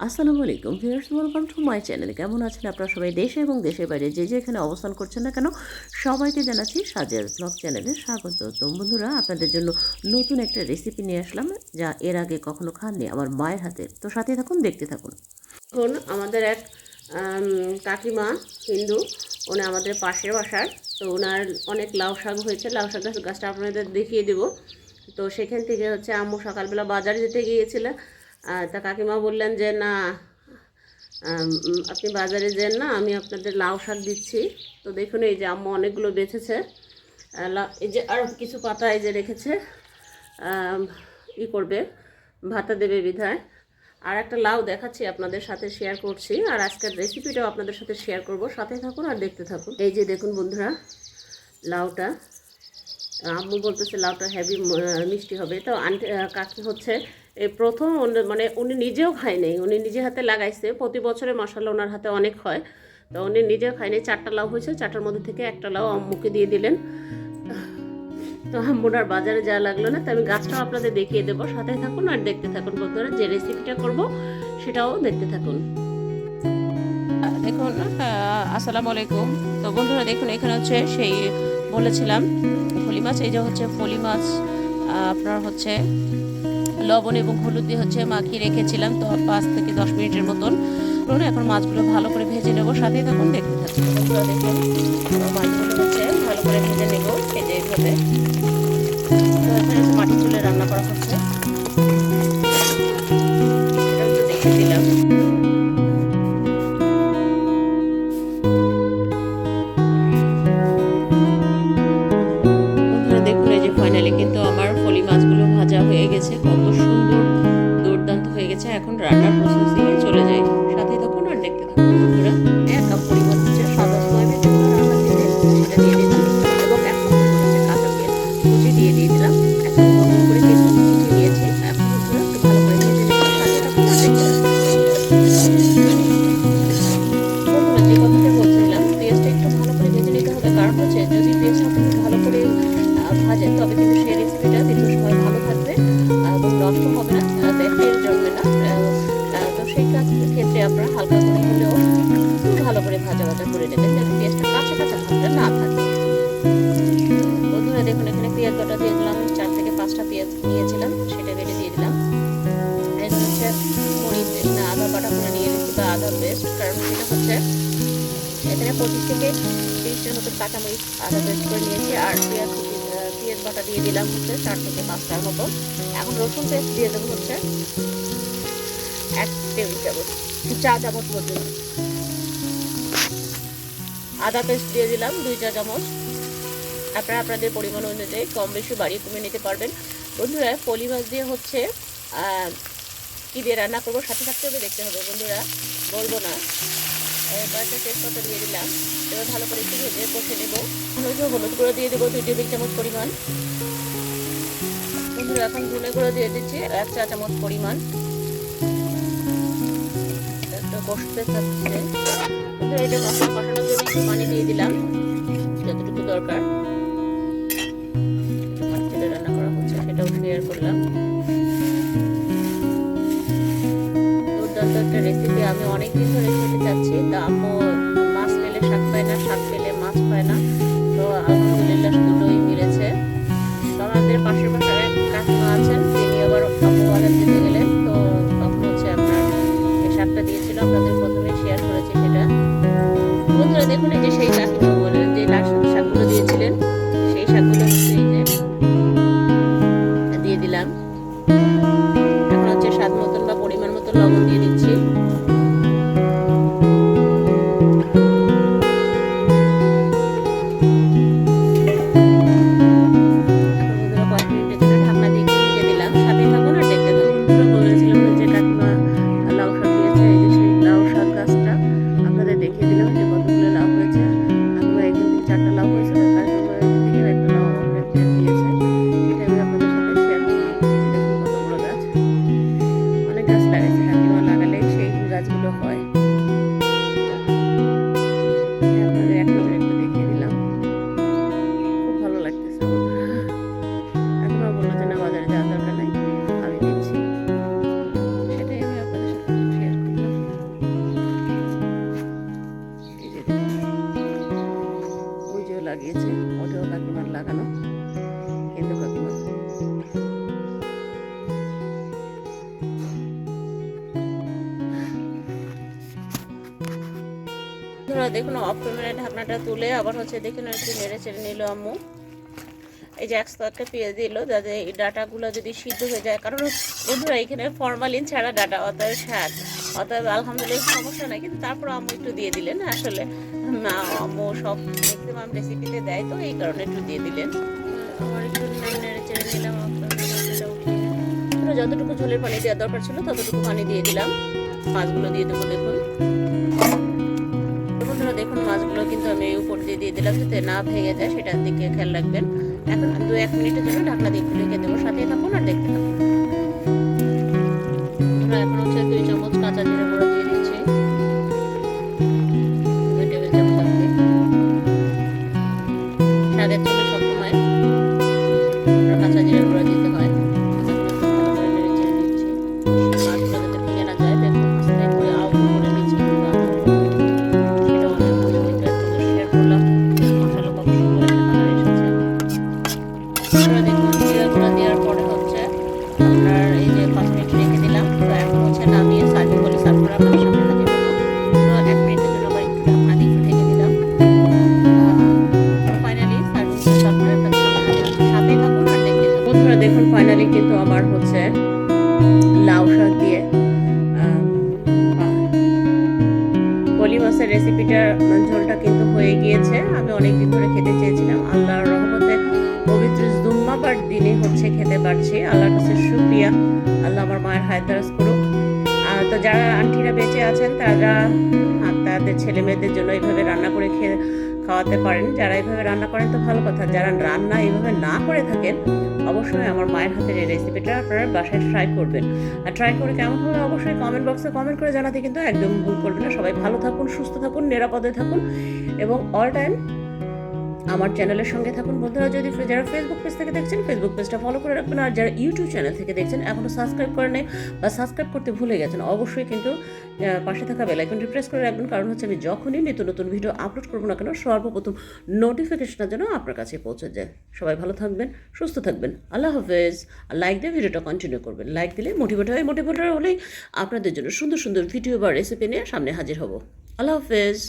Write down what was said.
আসসালামু আলাইকুম viewers welcome to my channel কেমন আছেন আপনারা সবাই? দেশে এবং দেশের বাইরে যে যেখানে অবস্থান করছেন না কেন সবাইকে জানাচ্ছি সাজিয়ার ব্লগ চ্যানেলে স্বাগত। তো বন্ধুরা আপনাদের জন্য নতুন একটা রেসিপি নিয়ে আসলাম যা এর আগে কখনো খাননি আমার মায়ের হাতে। তো সাথে থাকুন দেখতে থাকুন। এখন আমাদের এক কাকিমা হিন্দু উনি আমাদের পাশের বাসার। তো ওনার অনেক লাউ শাক হয়েছে লাউ শাক গাছটা আপনাদের দেখিয়ে দেবো। তো সেখান থেকে হচ্ছে আম্মু সকালবেলা বাজারে যেতে গিয়েছিল আহ, তা কাকিমা বললেন যে, না আপনি বাজারে যেন না, আমি আপনাদের লাউ শাক দিচ্ছি। তো দেখুন, এই যে আম্মু অনেকগুলো বেঁচেছে। এই যে আরও কিছু পাতা এই যে রেখেছে। ই করবে, ভাতা দেবে বিধায়। আর একটা লাউ দেখাচ্ছি আপনাদের সাথে শেয়ার করছি। আর আজকের রেসিপিটাও আপনাদের সাথে শেয়ার করব। সাথে থাকুন আর দেখতে থাকুন। এই যে দেখুন বন্ধুরা, লাউটা। আম্মু বলতেছে লাউটা হেভি মিষ্টি হবে। তো আন্টি কাকি হচ্ছে এই প্রথম মানে উনি নিজেও খায় নাই উনি নিজে হাতে লাগাইছে। প্রতি বছরে মশালা ওনার হাতে অনেক হয়। তো উনি নিজেও খায়নি, চারটা লাউ হয়েছে, চারটার মধ্যে থেকে একটা লাউ আম্মুকে দিয়ে দিলেন। তো আম্মুর আর বাজারে যাওয়া লাগল না তো আমি গাছটাও আপনাদের দেখিয়ে দেবো। সাথে থাকুন আর দেখতে থাকুন বন্ধুরা, যে রেসিপিটা করব, সেটাও দেখতে থাকুন। দেখুন আসসালামু আলাইকুম। তো বন্ধুরা দেখুন, এখানে হচ্ছে সেই বলেছিলাম, ফলি মাছ, এই যে হচ্ছে ফলি মাছ আপনার হচ্ছে লবণ এবং হলুদ দিয়ে হচ্ছে মাখিয়ে রেখেছিলাম। তো পাঁচ থেকে দশ মিনিটের মতন এখন মাছগুলো ভালো করে ভেজে নেব, সাথে তখন দেখতে থাকি দেখুন, মাছগুলো হচ্ছে ভালো করে ভেজে নেব ভেজে এইভাবে। হচ্ছে চুলে রান্না করা হচ্ছে দেখে দিলাম। সুন্দর দুর্দান্ত হয়ে গেছে। এখন রান্নার প্রসেসিংয়ে নিয়েছিলাম, সেটা বেটে দিয়ে দিলাম। এটা হচ্ছে মরিচ এখানে আদা বাটা করে নিয়ে নিচ্ছি বা আদা পেস্ট কারণ সেটা হচ্ছে এখানে পঁচিশ থেকে তিরিশটার মতো কাঁচামরিচ, আদা পেস্ট করে নিয়েছি, আর পেঁয়াজ পেঁয়াজ বাটা দিয়ে দিলাম হচ্ছে চার থেকে পাঁচটার মতো। এখন রসুন পেস্ট দিয়ে দেবো হচ্ছে এক টেবিল চামচ চা চামচ পর্যন্ত আদা পেস্ট দিয়ে দিলাম, দুই চা চামচ। আপনারা আপনাদের পরিমাণ অনুযায়ী কম বেশি বাড়িয়ে কমিয়ে নিতে পারবেন। বন্ধুরা, পলি মাছ দিয়ে হচ্ছে কী দিয়ে রান্না করব সাথে থাকতে হবে, দেখতে হবে। বন্ধুরা, বলব না। কয়েকটা তেজপাতা দিয়ে দিলাম। এবার ভালো করে একটু ভেজে কষে নেব। হলুদ হলুদ গুঁড়ো দিয়ে দেবো দুই টেবিল চামচ পরিমাণ। বন্ধুরা, এখন ধনে গুঁড়ো দিয়ে দিচ্ছি এক চা চামচ পরিমাণ। একটু থাকছে এটা মশলা কষানোর জন্য একটু পানি দিয়ে দিলাম, যতটুকু দরকার। কাকিমার লাগানো। কিন্তু কাকিমা দেখুন অফ ঢাকনাটা তুলে আবার হচ্ছে দেখুন, একটু নেড়ে চেড়ে নিল আম্মু। এই যে একশো একটা পেঁয়াজ দিল, যাতে এই ডাটাগুলো যদি সিদ্ধ হয়ে যায়। কারণ বন্ধুরা, এখানে ফরমালিন ছাড়া ডাটা অত স্বাদ অতএব আলহামদুলিল্লাহ সমস্যা নাই, কিন্তু তারপর আম্মু একটু দিয়ে দিলেন, আসলে মা আম্মু সব ম্যাক্সিমাম রেসিপিতে দেয়, তো এই কারণে একটু দিয়ে দিলেন। আবার একটু যতটুকু ঝোলের পানি দেওয়ার দরকার ছিল, ততটুকু পানি দিয়ে দিলাম। মাছগুলো দিয়ে দেবো, দেখুন। বন্ধুরা, দেখুন, মাছগুলো কিন্তু আমি উপর দিয়ে দিয়ে দিলাম, যাতে না ভেঙে যায়, সেটার দিকে খেয়াল রাখবেন। এখন দু এক মিনিটের জন্য ঢাকনা দিয়ে খুলে রেখে দেবো সাথে থাকুন আর দেখতে থাকুন। গিয়েছে আমি অনেক দিন ধরে খেতে চেয়েছিলাম। আল্লাহর রহমতে পবিত্র জুম্মাবার দিনে হচ্ছে খেতে পারছি। আল্লাহর কাছে শুক্রিয়া। আল্লাহ আমার মায়ের হায়তারাজ করুক। তো যারা আন্টিরা বেঁচে আছেন, তারা তাদের ছেলে মেয়েদের জন্য এইভাবে রান্না করে খেয়ে খাওয়াতে পারেন, যারা এইভাবে রান্না করেন তো ভালো কথা। যারা রান্না এইভাবে না করে থাকেন, অবশ্যই আমার মায়ের হাতের এই রেসিপিটা আপনারা বাসায় ট্রাই করবেন। আর ট্রাই করে কেমন হলে অবশ্যই কমেন্ট বক্সে কমেন্ট করে জানাতে কিন্তু একদম ভুল করবেন না। সবাই ভালো থাকুন, সুস্থ থাকুন, নিরাপদে থাকুন এবং অল টাইম আমার চ্যানেলের সঙ্গে থাকুন। বন্ধুরা, যদি যারা ফেসবুক পেজ থেকে দেখছেন ফেসবুক পেজটা ফলো করে রাখবেন। আর যারা ইউটিউব চ্যানেল থেকে দেখছেন এখনও সাবস্ক্রাইব করে নেই বা সাবস্ক্রাইব করতে ভুলে গেছেন, অবশ্যই কিন্তু পাশে থাকা বেলাইকনটি প্রেস করে রাখবেন। কারণ হচ্ছে আমি যখনই নিত্য নতুন ভিডিও আপলোড করব না কেন, সর্বপ্রথম নোটিফিকেশনের জন্য আপনার কাছে পৌঁছে যায়। সবাই ভালো থাকবেন, সুস্থ থাকবেন। আল্লাহ হাফেজ। আর লাইক দিয়ে ভিডিওটা কন্টিনিউ করবেন। লাইক দিলে মোটিভেট হয় মোটিভেটার হলেই আপনাদের জন্য সুন্দর সুন্দর ভিডিও বা রেসিপি নিয়ে সামনে হাজির হব। আল্লাহ হাফেজ।